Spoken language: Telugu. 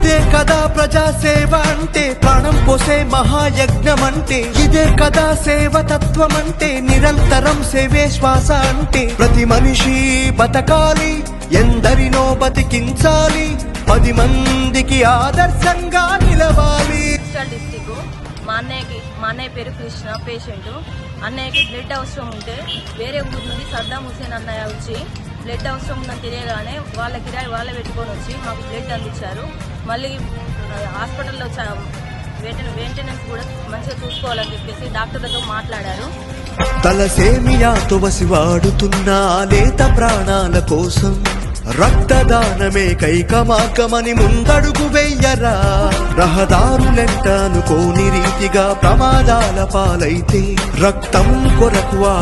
ఇదే కదా ప్రజాసేవ అంటే ప్రాణం పోసే మహాయజ్ఞం అంటే ఇదే కదా సేవ తత్వం అంటే నిరంతరం సేవే శ్వాస అంటే. ప్రతి మనిషి బతకాలి ఎందరినో బతికించాలి పది మందికి ఆదర్శంగా నిలవాలి. డిస్టిక్ మా అన్నయ్యకి మా అన్నయ్య పేరు కృష్ణ పేషెంట్. అన్నయ్యకి బ్లడ్ అవసరం ఉంటే వేరే ఊరు నుండి సద్దాం హుసేన్ అన్నయ్య వచ్చి బ్లడ్ అవసరం ఉందని తెలియగానే వాళ్ళ కిరాయి వాళ్ళే పెట్టుకొని వచ్చి మాకు బ్లడ్ అందించారు. మళ్ళీ హాస్పిటల్లో మెయింటెనెన్స్ కూడా మంచిగా చూసుకోవాలని చెప్పేసి డాక్టర్లతో మాట్లాడారు. తలసేమియా తువసి వాడుతున్న లేత ప్రాణాల కోసం రక్తదానమే కైక మార్గమని ముందడుగు వెయ్యరా రహదారులెంట అనుకోని రీతిగా ప్రమాదాల పాలైతే రక్తం కొరకు ఆ